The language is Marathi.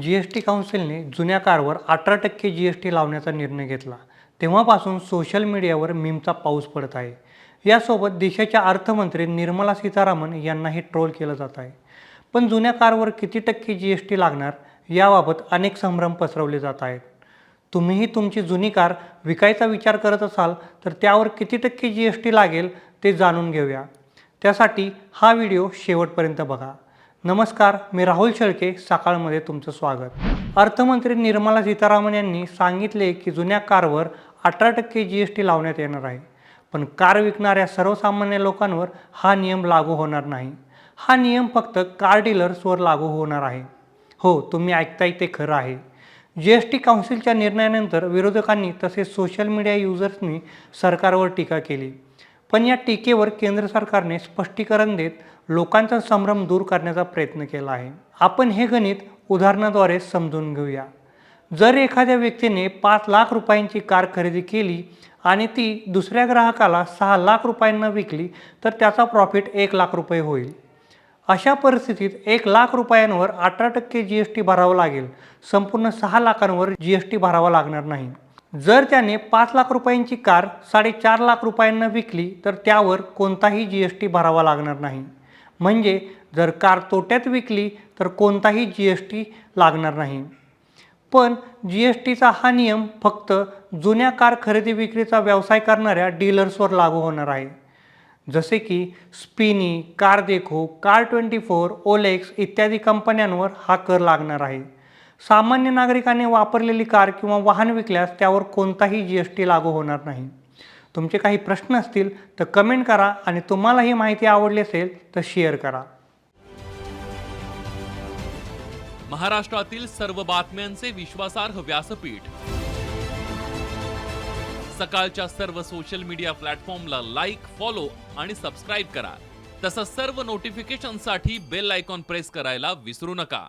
जी एस टी काउन्सिलने जुन्या कारवर अठरा टक्के जी एस टी लावण्याचा निर्णय घेतला. तेव्हापासून सोशल मीडियावर मीमचा पाऊस पडत आहे. यासोबत देशाच्या अर्थमंत्री निर्मला सीतारामन यांनाही ट्रोल केलं जात आहे. पण जुन्या कारवर किती टक्के जी एस टी लागणार याबाबत अनेक संभ्रम पसरवले जात आहेत. तुम्हीही तुमची जुनी कार विकायचा विचार करत असाल तर त्यावर किती टक्के जी एस टी लागेल ते जाणून घेऊया. त्यासाठी हा व्हिडिओ शेवटपर्यंत बघा. नमस्कार मी राहुल शेळके सकाळमध्ये तुमचं स्वागत. अर्थमंत्री निर्मला सीतारामन यांनी सांगितले की जुन्या कारवर अठरा टक्के जी एस टी लावण्यात येणार आहे. पण कार विकणाऱ्या सर्वसामान्य लोकांवर हा नियम लागू होणार नाही. हा नियम फक्त कार डीलर्सवर लागू होणार आहे. हो तुम्ही ऐकताय ते खरं आहे. जी एस टी काउन्सिलच्या निर्णयानंतर विरोधकांनी तसेच सोशल मीडिया युजर्सनी सरकारवर टीका केली. पण या टीकेवर केंद्र सरकारने स्पष्टीकरण देत लोकांचा संभ्रम दूर करण्याचा प्रयत्न केला आहे. आपण हे गणित उदाहरणाद्वारे समजून घेऊया. जर एखाद्या व्यक्तीने पाच लाख रुपयांची कार खरेदी केली आणि ती दुसऱ्या ग्राहकाला सहा लाख रुपयांना विकली तर त्याचा प्रॉफिट एक लाख रुपये होईल. अशा परिस्थितीत एक लाख रुपयांवर अठरा टक्के जी एस टी भरावं लागेल. संपूर्ण सहा लाखांवर जी एस टी भरावा लागणार नाही. जर त्याने पाच लाख रुपयांची कार साडेचार लाख रुपयांना विकली तर त्यावर कोणताही जी एस टी भरावा लागणार नाही. म्हणजे जर कार तोट्यात विकली तर कोणताही जी एस टी लागणार नाही. पण जी एस टीचा हा नियम फक्त जुन्या कार खरेदी विक्रीचा व्यवसाय करणाऱ्या डीलर्सवर लागू होणार आहे. जसे की Spinny CarDekho car twenty four OLX इत्यादी कंपन्यांवर हा कर लागणार आहे. सामान्य नागरिकाने वापरलेली कार किंवा वाहन विकल्यास त्यावर कोणताही जी एस टी लागू होणार नाही. तुमचे काही प्रश्न असतील तर कमेंट करा आणि तुम्हाला ही माहिती आवडली असेल तर शेअर करा. महाराष्ट्रातील सर्व बातम्यांचे विश्वासार्ह व्यासपीठ. सकाळच्या सर्व सोशल मीडिया प्लॅटफॉर्मला लाईक फॉलो आणि सबस्क्राईब करा. तसंच सर्व नोटिफिकेशनसाठी बेल आयकॉन प्रेस करायला विसरू नका.